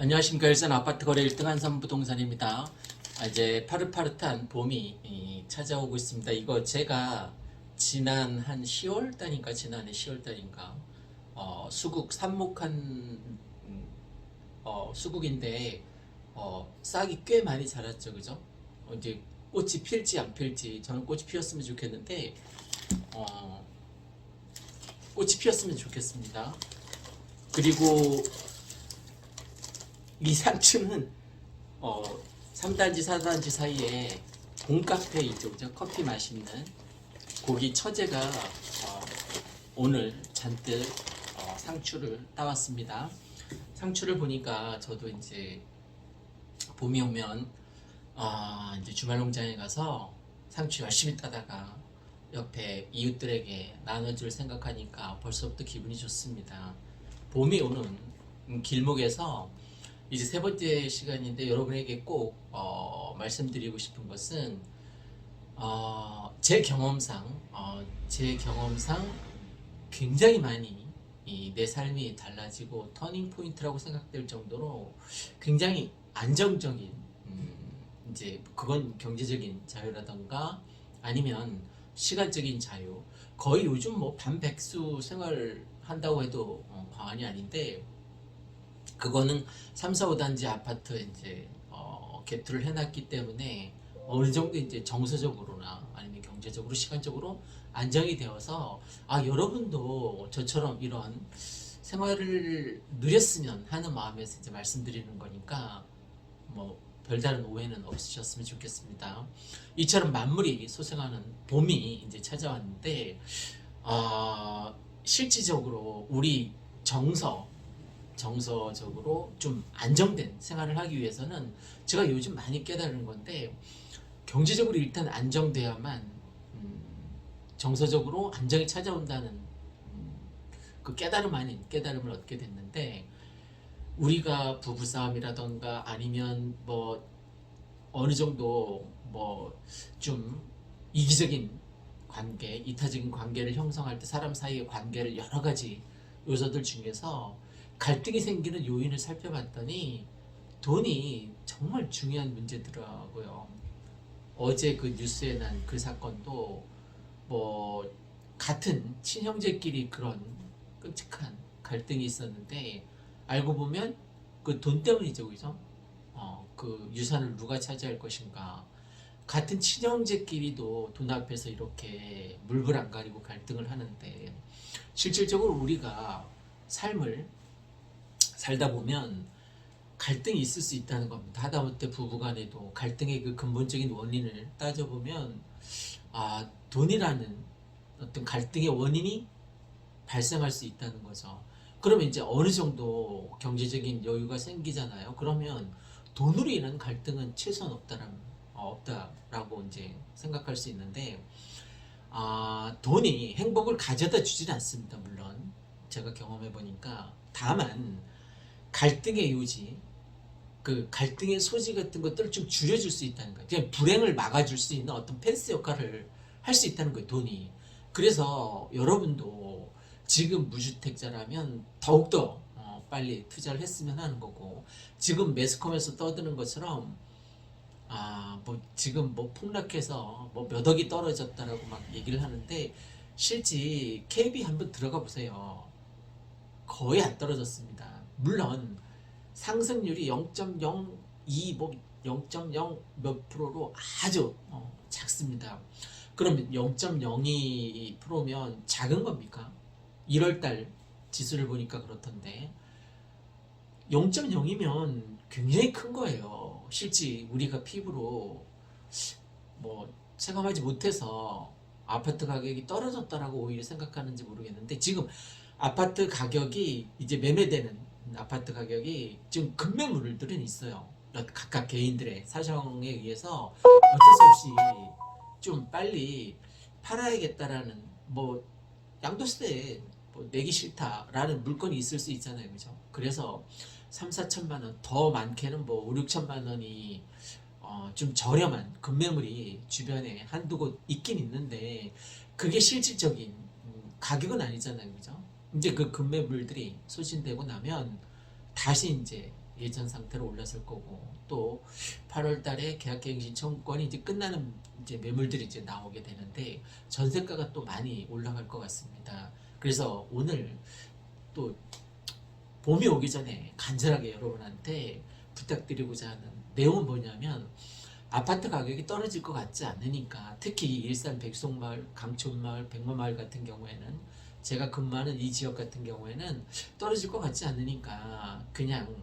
안녕하십니까 일산 아파트 거래 1등 한산 부동산입니다. 아, 이제 파릇파릇한 봄이 이, 찾아오고 있습니다. 이거 제가 지난 한 10월 달인가 지난해 10월 달인가 어, 수국 삽목한 음, 어, 수국인데 어, 싹이 꽤 많이 자랐죠, 그죠? 어, 이제 꽃이 필지 안 필지 저는 꽃이 피었으면 좋겠는데 어, 꽃이 피었으면 좋겠습니다. 그리고 이 상층은 어 3단지 4단지 사이에 봄카페 있죠. 커피 마시는 고기 처제가 어, 오늘 잔뜩 어, 상추를 따왔습니다. 상추를 보니까 저도 이제 봄이 오면 아 이제 주말 농장에 가서 상추 열심히 따다가 옆에 이웃들에게 나눠줄 생각하니까 벌써부터 기분이 좋습니다. 봄이 오는 음, 길목에서 이제 세 번째 시간인데 여러분에게 꼭 어, 말씀드리고 싶은 것은 어, 제 경험상 어, 제 경험상 굉장히 많이 이 내 삶이 달라지고 터닝 포인트라고 생각될 정도로 굉장히 안정적인 음, 이제 그건 경제적인 자유라던가 아니면 시간적인 자유. 거의 요즘 뭐 반백수 생활 한다고 해도 어, 과언이 아닌데 그거는 3, 4, 5단지 아파트 이제 어, 개투를 해놨기 때문에 어느 정도 이제 정서적으로나 아니면 경제적으로 시간적으로 안정이 되어서 아 여러분도 저처럼 이런 생활을 누렸으면 하는 마음에서 이제 말씀드리는 거니까 뭐 별다른 오해는 없으셨으면 좋겠습니다. 이처럼 만물이 소생하는 봄이 이제 찾아왔는데 아 실질적으로 우리 정서 정서적으로 좀 안정된 생활을 하기 위해서는 제가 요즘 많이 깨달은 건데 경제적으로 일단 안정돼야만 음, 정서적으로 안정이 찾아온다는 음, 그 깨달음 아닌 깨달음을 얻게 됐는데 우리가 부부싸움이라던가 아니면 뭐 어느 정도 뭐 좀 이기적인 관계, 이타적인 관계를 형성할 때 사람 사이의 관계를 여러 가지 요소들 중에서 갈등이 생기는 요인을 살펴봤더니 돈이 정말 중요한 문제더라고요. 어제 그 뉴스에 난 그 사건도 뭐 같은 친형제끼리 그런 끔찍한 갈등이 있었는데 알고 보면 그 돈 때문이죠, 그죠? 어, 그 유산을 누가 차지할 것인가. 같은 친형제끼리도 돈 앞에서 이렇게 물불 안 가리고 갈등을 하는데 실질적으로 우리가 삶을 살다 보면 갈등이 있을 수 있다는 겁니다. 하다못해 부부간에도 갈등의 그 근본적인 원인을 따져보면 아 돈이라는 어떤 갈등의 원인이 발생할 수 있다는 거죠. 그러면 이제 어느 정도 경제적인 여유가 생기잖아요. 그러면 돈으로 인한 갈등은 최소한 없다라는 어, 없다라고 이제 생각할 수 있는데 아 돈이 행복을 가져다 주지는 않습니다. 물론 제가 경험해 보니까 다만 갈등의 요지, 그 갈등의 소지 같은 것들을 좀 줄여줄 수 있다는 거예요. 그냥 불행을 막아줄 수 있는 어떤 펜스 역할을 할 수 있다는 거예요, 돈이. 그래서 여러분도 지금 무주택자라면 더욱더 어, 빨리 투자를 했으면 하는 거고, 지금 매스컴에서 떠드는 것처럼, 아, 뭐, 지금 뭐 폭락해서 뭐 몇 억이 떨어졌다라고 막 얘기를 하는데, 실제 KB 한번 들어가 보세요. 거의 안 떨어졌습니다. 물론 상승률이 0.02, 뭐0.0 몇 프로로 아주 어, 작습니다. 그러면 0.02%면 작은 겁니까? 1월달 지수를 보니까 그렇던데 0.0이면 굉장히 큰 거예요. 실제 우리가 피부로 뭐 체감하지 못해서 아파트 가격이 떨어졌다라고 오히려 생각하는지 모르겠는데 지금 아파트 가격이 이제 매매되는 아파트 가격이 지금 급매물들은 있어요. 각각 개인들의 사정에 의해서 어쩔 수 없이 좀 빨리 팔아야겠다라는 뭐 양도세 뭐 내기 싫다라는 물건이 있을 수 있잖아요. 그죠? 그래서 3, 4천만 원, 더 많게는 뭐 5, 6천만 원이 어, 좀 저렴한 급매물이 주변에 한두 곳 있긴 있는데 그게 실질적인 음, 가격은 아니잖아요. 그죠? 이제 그 급매물들이 소진되고 나면 다시 이제 예전 상태로 올라설 거고 또 8월 달에 계약갱 신청권이 이제 끝나는 이제 매물들이 이제 나오게 되는데 전세가가 또 많이 올라갈 것 같습니다. 그래서 오늘 또 봄이 오기 전에 간절하게 여러분한테 부탁드리고자 하는 내용은 뭐냐면 아파트 가격이 떨어질 것 같지 않으니까 특히 일산 백송마을, 강촌마을, 백마마을 같은 경우에는 제가 근무하는 이 지역 같은 경우에는 떨어질 것 같지 않으니까 그냥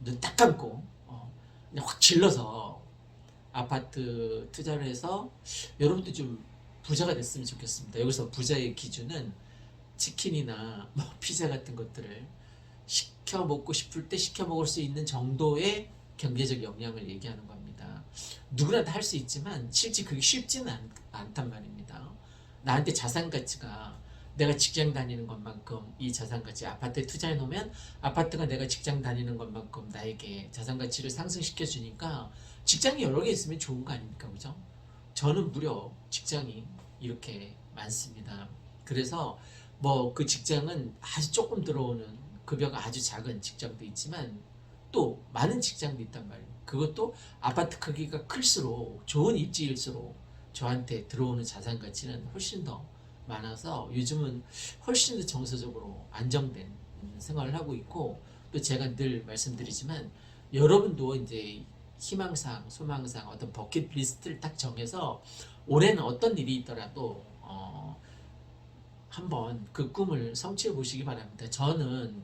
눈 딱 감고 어, 그냥 확 질러서 아파트 투자를 해서 여러분도 좀 부자가 됐으면 좋겠습니다. 여기서 부자의 기준은 치킨이나 뭐 피자 같은 것들을 시켜 먹고 싶을 때 시켜 먹을 수 있는 정도의 경제적 역량을 얘기하는 겁니다. 누구나 다 할 수 있지만 실제 그게 쉽지는 않, 않단 말입니다. 나한테 자산 가치가 내가 직장 다니는 것만큼 이 자산 가치 아파트에 투자해 놓으면 아파트가 내가 직장 다니는 것만큼 나에게 자산 가치를 상승시켜 주니까 직장이 여러 개 있으면 좋은 거 아닙니까? 그죠? 저는 무려 직장이 이렇게 많습니다. 그래서 뭐 그 직장은 아주 조금 들어오는 급여가 아주 작은 직장도 있지만 또 많은 직장도 있단 말이에요. 그것도 아파트 크기가 클수록 좋은 입지일수록 저한테 들어오는 자산 가치는 훨씬 더 많아서 요즘은 훨씬 더 정서적으로 안정된 음, 생활을 하고 있고 또 제가 늘 말씀드리지만 여러분도 이제 희망상, 소망상 어떤 버킷리스트를 딱 정해서 올해는 어떤 일이 있더라도 어, 한번 그 꿈을 성취해 보시기 바랍니다. 저는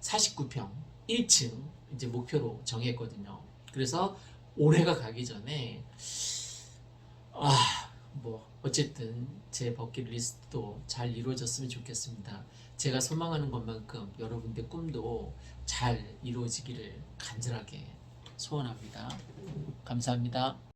49평 1층 이제 목표로 정했거든요. 그래서 올해가 가기 전에 아, 뭐 어쨌든 제 버킷리스트도 잘 이루어졌으면 좋겠습니다. 제가 소망하는 것만큼 여러분들 꿈도 잘 이루어지기를 간절하게 소원합니다. 감사합니다.